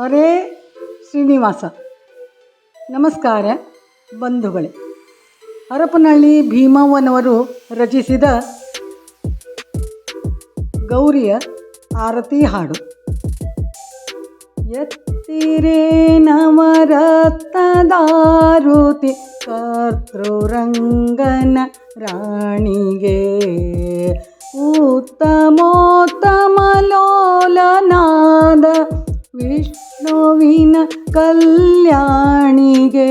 ಹರೇ ಶ್ರೀನಿವಾಸ. ನಮಸ್ಕಾರ ಬಂಧುಗಳೇ. ಹರಪನಹಳ್ಳಿ ಭೀಮವ್ವನವರು ರಚಿಸಿದ ಗೌರಿಯ ಆರತಿ ಹಾಡು. ಎತ್ತಿರೇ ನವರತ್ನದಾರುತಿ ಕರ್ತೃರಂಗನ ರಾಣಿಗೆ ಉತ್ತಮೋತ್ತಮಲೋಲನಾದ ಕಲ್ಯಾಣಿಗೆ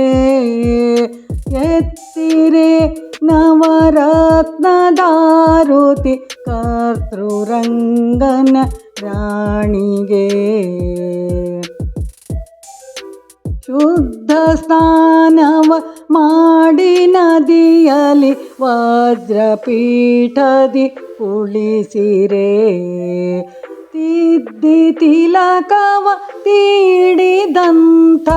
ಎತ್ತಿರೆ ನವರತ್ನದಾರುತಿ ಕರ್ತೃರಂಗನ ರಾಣಿಗೆ. ಶುದ್ಧ ಸ್ನಾನವ ಮಾಡಿ ನದಿಯಲಿ ವಜ್ರಪೀಠದಿ ಕುಳಿಸಿರೆ. ತಿದ್ದಿ ತಿಲಕವ ತೀಡಿದಂಥ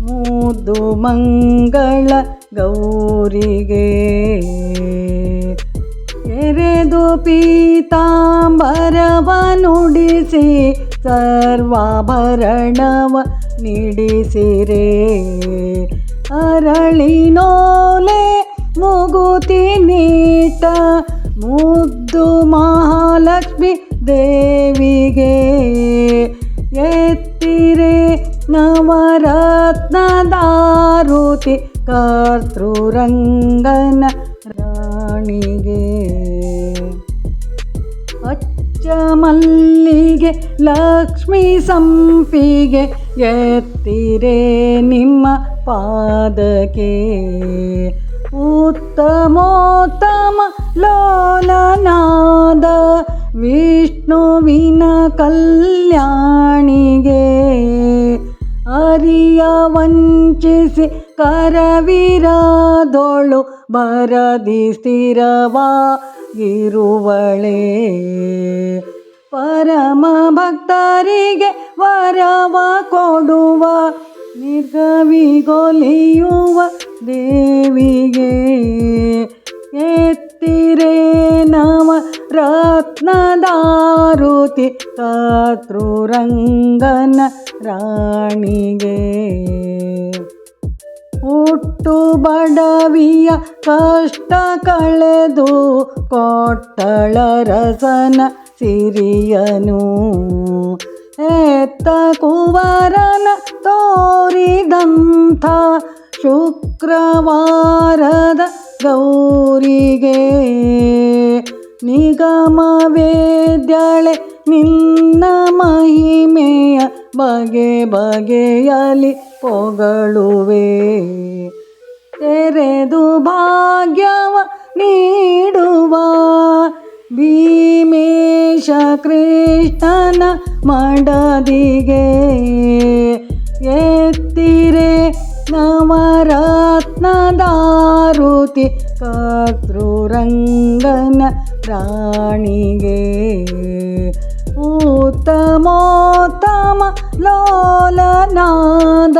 ಮುದ್ದು ಮಂಗಳ ಗೌರಿಗೆ. ಎರೆದು ಪೀತಾಂಬರವ ನುಡಿಸಿ ಸರ್ವಾಭರಣವ ನಿಡಿಸಿರೆ. ಅರಳಿನೋಲೆ ಮುಗುತಿ ನೀಟ ಮುದ್ದು ಮಹಾಲಕ್ಷ್ಮಿ ದೇವಿಗೆ ಎತ್ತಿರೆ ನವರತ್ನದಾರುತಿ ಕರ್ತೃರಂಗನ ರಾಣಿಗೆ. ಅಚ್ಚ ಮಲ್ಲಿಗೆ ಲಕ್ಷ್ಮೀ ಸಂಪಿಗೆ ಎತ್ತಿರೆ ನಿಮ್ಮ ಪಾದಕ್ಕೆ. ಉತ್ತಮೋತ್ತಮ ಲೋಲನಾದ ವಿಷ್ಣುವಿನ ಕಲ್ಯಾಣಿಗೆ ಅರಿಯ ವಂಚಿಸಿ ಕರವಿರದೊಳು ಬರದಿ ಸ್ಥಿರವಾಗಿರುವಳೆ. ಪರಮ ಭಕ್ತರಿಗೆ ವರವ ಕೊಡುವ ನಿರ್ಗವಿಗೊಲಿಯುವ ದೇವಿಗೆ ರತ್ನದಾರುತಿ ರಂಗನ ರಾಣಿಗೆ. ಹುಟ್ಟು ಬಡವಿಯ ಕಷ್ಟ ಕಳೆದು ಕೊಟ್ಟಳ ರಸನ ಸಿರಿಯನು. ಎತ್ತ ಕುವರನ ತೋರಿದಂಥ ಶುಕ್ರವಾರದ ಗೌರಿಗೆ. ನಿಗಮ ವೇದ್ಯಳೆ ನಿನ್ನ ಮಹಿಮೆಯ ಬಗೆ ಬಗೆಯಲಿ ಪೊಗಳುವೆ ತೆರೆದು ಭಾಗ್ಯವ ನೀಡುವ ಭೀಮೇಶ ಕೃಷ್ಣನ ಮಡದಿಗೆ. ಎತ್ತಿರೆ ನವರತ್ನದಾರುತಿ ಕರ್ತೃರಂಗನ ರಾಣಿಗೆ. ಉತ್ತಮೋತ್ತಮ ಲೋಲನಾದ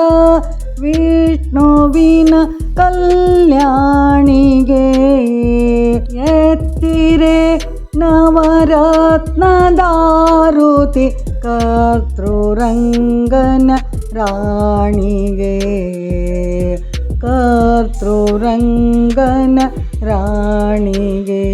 ವಿಷ್ಣುವಿನ ಕಲ್ಯಾಣಿಗೆ ಎತ್ತಿರೆ ನವರತ್ನದಾರುತಿ ಕರ್ತೃರಂಗನ ರಾಣಿಗೆ. ಕರ್ತೃರಂಗನ ರಾಣಿಗೆ.